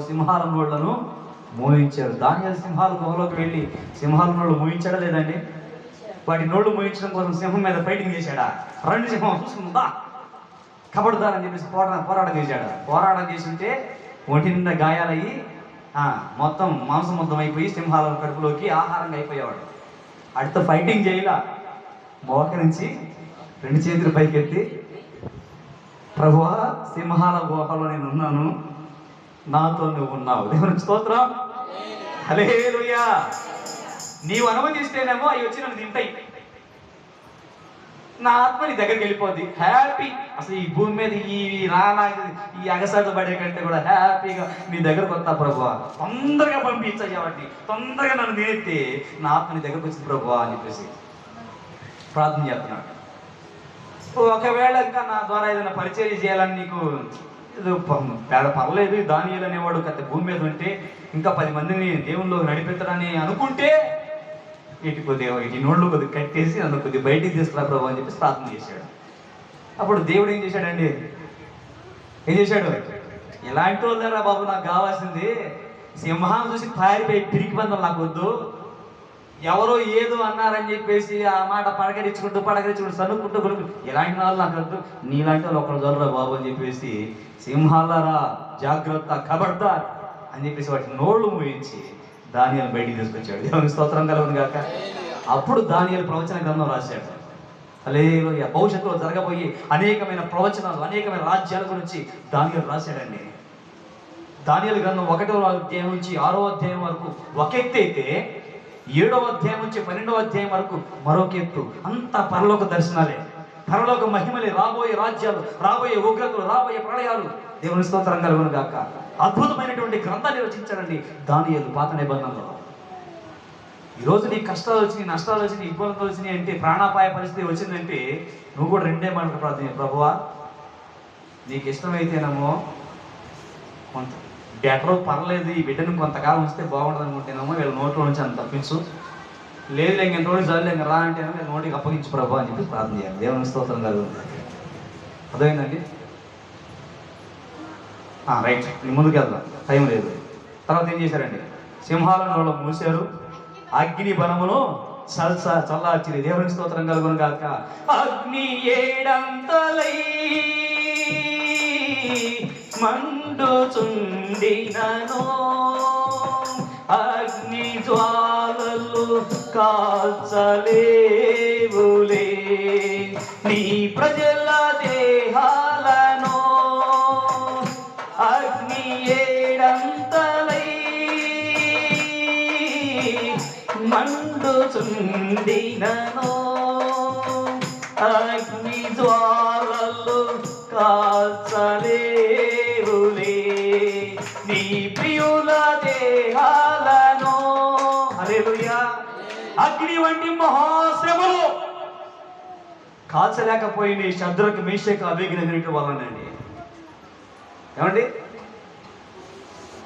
సింహాల నోళ్ళను మోయించాడు దానియాల సింహాల గుహలోకి వెళ్ళి సింహాల నోళ్ళు మోయించాడా లేదండి? వాటి నోళ్ళు మోయించడం కోసం సింహం మీద ఫైటింగ్ చేశాడా? రెండు సింహం చూసుకుందా? కబడ్దారని చెప్పేసి పోరా పోరాటం చేశాడు. పోరాటం చేస్తుంటే ఒంటి నిండా గాయాలయ్యి మొత్తం మాంసం మొత్తం అయిపోయి సింహాల కడుపులోకి ఆహారంగా అయిపోయేవాడు. అడితో ఫైటింగ్ చేయలా. మోకరించి రెండు చేతులు పైకెత్తి ప్రభువా సింహాల గుహలో నేను ఉన్నాను. నాతో నువ్వు ఉన్నావు. దేవుని స్తోత్రం. హలేలుయా నీవు అనుమతిస్తేనేమో అవి వచ్చి నన్ను తింటాయి. నా ఆత్మ నీ దగ్గరికి వెళ్ళిపోద్ది. హ్యాపీ అసలు ఈ భూమి మీద ఈ రానా ఈ అగసాటు పడే కంటే కూడా హ్యాపీగా నీ దగ్గరకు వస్తా ప్రభు తొందరగా పంపించాయి వాటిని తొందరగా నన్ను నేర్తే నా ఆత్మ నీ దగ్గరకు వచ్చింది ప్రభు అని చెప్పేసి ప్రార్థన చేస్తున్నాడు. ఒకవేళ ఇంకా నా ద్వారా ఏదైనా పరిచయం చేయాలని నీకు పర్లేదు దానియాలు అనేవాడు కత్త భూమి మీద ఉంటే ఇంకా పది మందిని దేవుల్లో నడిపెత్తడని అనుకుంటే ఇటు కొద్దిగా ఇటు నోళ్ళు కొద్దిగా కట్టేసి అందుకు కొద్దిగా బయటికి తీసుకురా ప్రభు అని చెప్పి ప్రార్థన చేశాడు. అప్పుడు దేవుడు ఏం చేశాడండి? ఏం చేశాడు? ఎలాంటి వాళ్ళరా బాబు నాకు కావాల్సింది? సింహాన్ని చూసి పారిపోయి పిరికి బంధం నాకు వద్దు. ఎవరో ఏదో అన్నారని చెప్పేసి ఆ మాట పడకరించుకుంటూ పడకరించుకుంటూ సనుక్కుంటూ కొనుక్కుంటూ ఎలాంటి వాళ్ళు నాకు నీలాంటి వాళ్ళు ఒకరు దొరరా బాబు అని చెప్పేసి సింహాలరా జాగ్రత్త ఖబర్దార్ అని చెప్పేసి వాటి నోళ్ళు మూయించి దానియాలు బయటికి తీసుకొచ్చాడు. దేవుని స్తోత్రం కలవను గాక. అప్పుడు దానియాలు ప్రవచన గ్రంథం రాశాడు. అలేలోయ భవిష్యత్తులో జరగబోయే అనేకమైన ప్రవచనాలు అనేకమైన రాజ్యాల గురించి దానియాలు రాశాడండి. దానియాల గ్రంథం ఒకటో అధ్యాయం నుంచి ఆరో అధ్యాయం వరకు ఒక ఎత్తు అయితే ఏడవ అధ్యాయం నుంచి పన్నెండవ అధ్యాయం వరకు మరొక ఎత్తు. అంత పరలోక దర్శనాలే. పరలోక మహిమలే. రాబోయే రాజ్యాలు రాబోయే ఉగ్రతలు రాబోయే ప్రళయాలు దేవుని స్తోత్రం కలుగును గాక అద్భుతమైనటువంటి గ్రంథాన్ని రచించారండి దానియేలు పాత నిబంధనలో. ఈరోజు నీ కష్టాలు వచ్చినాయి నష్టాలు వచ్చినాయి ఇబ్బందులు వచ్చినాయి అంటే ప్రాణాపాయ పరిస్థితి వచ్చిందంటే నువ్వు కూడా రెండే మాటలు ప్రార్థన ప్రభువా నీకు ఇష్టమైతేనేమో కొంత. బెటర్ పర్లేదు ఈ బిడ్డను కొంతకాలం ఉంచితే బాగుంటుంది అనుకుంటేనేమో వీళ్ళ నోట్లో నుంచి అంత తప్పించు. లేదు ఇంక ఇంత రోజు చాలు ఇంక రా అంటేనేమో వీళ్ళ నోటికి అప్పగించు ప్రభు అని చెప్పి ప్రార్థన చేయాలి. దేవుని స్తోత్రం కాదు అర్థమైందండి? ఆ, రైట్. నీ ముందుకు వెళ్దాం. టైం లేదు. తర్వాత ఏం చేశారండి? సింహాలను వాళ్ళు మూసారు అగ్ని బలమును చల్స చల్లార్చిరి. దేవుని స్తోత్రం కలుగును కాక అగ్ని ఏడంతలై మండుచుండినను అగ్ని జ్వాలలు కాల్చలేవులే. నీ ప్రజల దేహాలను. అగ్ని ఏడంతలై మండుచుండినను. అగ్ని జ్వాల కాల్చలేకపోయిన శద్రకు మేషకు అభిగినటువంటి వాళ్ళనండి ఏమండి?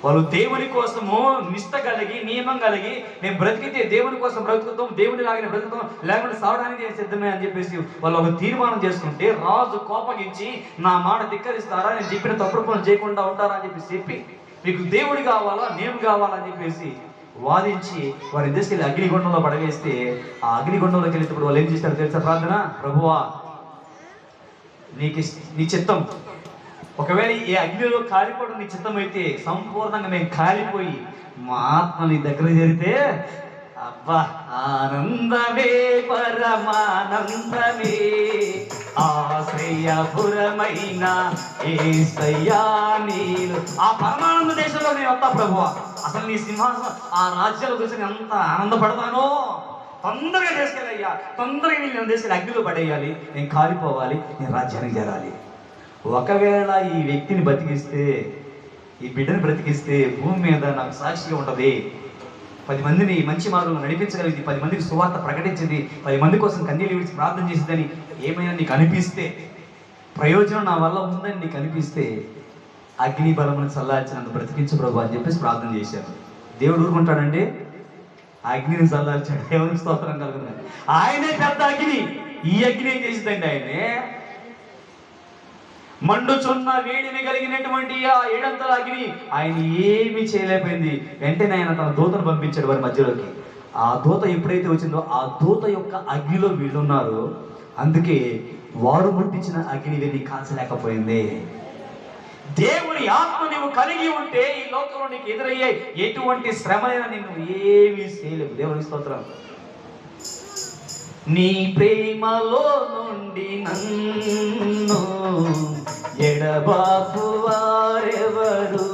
వాళ్ళు దేవుని కోసము నిష్ట కలిగి నియమం కలిగి మేము బ్రతికితే దేవుని కోసం బ్రతుకుతాం దేవుని లాగానే బ్రతుకుతాం లేకుంటే సావడానికి సిద్ధమే అని చెప్పేసి వాళ్ళు ఒక తీర్మానం చేసుకుంటే రాజు కోపగించి నా మాట ధిక్కరిస్తారా? నేను చెప్పిన తప్పుడు పనులు చేయకుండా ఉంటారా అని చెప్పి చెప్పి మీకు దేవుడు కావాలా నేను కావాలా అని చెప్పేసి వాదించి వారిని తీసుకెళ్ళి అగ్నిగుండంలో పడవేస్తే ఆ అగ్నిగుండంలోకి వెళ్ళేటప్పుడు వాళ్ళు ఏం చేస్తారు తెలుసా ప్రార్థన? ప్రభువా నీకు నీ చిత్తం. ఒకవేళ ఈ అగ్నిలో కాలిపోవడం నీ చిత్తం అయితే సంపూర్ణంగా మేము కాలిపోయి మా ఆత్మ నీ దగ్గర చేరితే అబ్బా ఆనందమే పరమానందమే. ఆశ్రయపురమైన ఏసయ్యా నీరు ఆ పరమానంద దేశంలో నేను వస్తా ప్రభు అసలు నీ సింహాసనం ఆ రాజ్యాల గురించి నేను ఎంత ఆనందపడతానో. తొందరగా తీసుకెళ్ళయ్యా తొందరగా నేను తీసుకెళ్ళి అగ్నిలో పడేయాలి. నేను కాలిపోవాలి నేను రాజ్యానికి చేరాలి. ఒకవేళ ఈ వ్యక్తిని బతికిస్తే ఈ బిడ్డని బ్రతికిస్తే భూమి మీద నాకు సాక్షిగా ఉంటుంది. పది మందిని మంచి మార్గంలో నడిపించగలిగింది పది మందికి సువార్త ప్రకటించింది పది మంది కోసం కన్నీళ్ళు విడిచి ప్రార్థన చేసిందని ఏమైనా నీకు అనిపిస్తే ప్రయోజనం నా వల్ల ఉందని నీకు అనిపిస్తే అగ్ని బలమును చల్లార్చినంత బ్రతికించు ప్రభు అని చెప్పేసి ప్రార్థన చేశాను దేవుడు ఊరుకుంటాడండి? ఆ అగ్నిని చల్లార్చాడు. దేవునికి స్తోత్రం కలుగుతుంది. ఆయనే పెద్ద అగ్ని. ఈ అగ్ని ఏం చేసిందండి ఆయనే? మండుచున్న వేడిని కలిగినటువంటి ఆ ఏడంతల అగ్ని ఆయన ఏమీ చేయలేకపోయింది. వెంటనే ఆయన తన దూతను పంపించాడు వారి మధ్యలోకి. ఆ దూత ఎప్పుడైతే వచ్చిందో ఆ దూత యొక్క అగ్నిలో వీళ్ళున్నారు అందుకే వారు ముట్టించిన అగ్ని వెళ్ళి కాల్చలేకపోయింది. దేవుని ఆత్మ నువ్వు కలిగి ఉంటే ఈ లోకంలో నీకు ఎదురయ్యే ఎటువంటి శ్రమైనా నేను ఏమీ చేయలేవు. దేవుని స్తోత్రం. నీ ప్రేమలో నుండి నన్ను ఎడబాపు వారెవరు?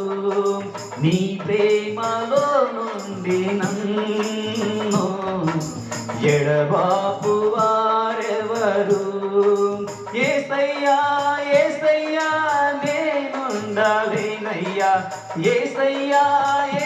నీ ప్రేమలో నుండి నన్ను ఎడబాపు వారెవరు? ఏసయ్యా ఏసయ్యా నేనుండాలేనయ్యా. ఏసయ్యా ఏసయ్యా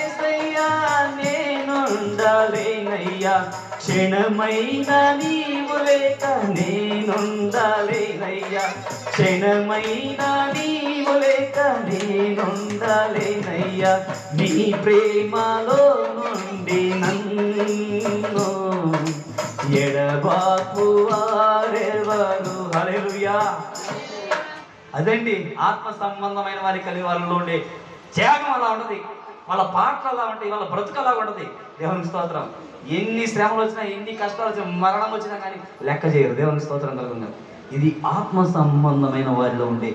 నేనుండాలేనయ్యా క్షణమైన నీవు లేక నేనుండాలేనయ్యా. క్షణమైన నీవు లేక నేనుండాలేనయ్యా. నీ ప్రేమలో నుండి నన్ను ఎడబాపు వారెవరు. హల్లెలూయా. అదండి ఆత్మ సంబంధమైన వారి కలిగి వాళ్ళలో ఉండే త్యాగం అలా ఉండదు వాళ్ళ పాటలు అలా ఉంటాయి వాళ్ళ బ్రతుకు అలా ఉంటుంది. దేవునికి స్తోత్రం. ఎన్ని శ్రమలు వచ్చినా ఎన్ని కష్టాలు వచ్చినా మరణం వచ్చినా కానీ లెక్క చేయరు. దేవునికి స్తోత్రం కలుగుతున్నారు ఇది ఆత్మ సంబంధమైన వారిలో ఉండే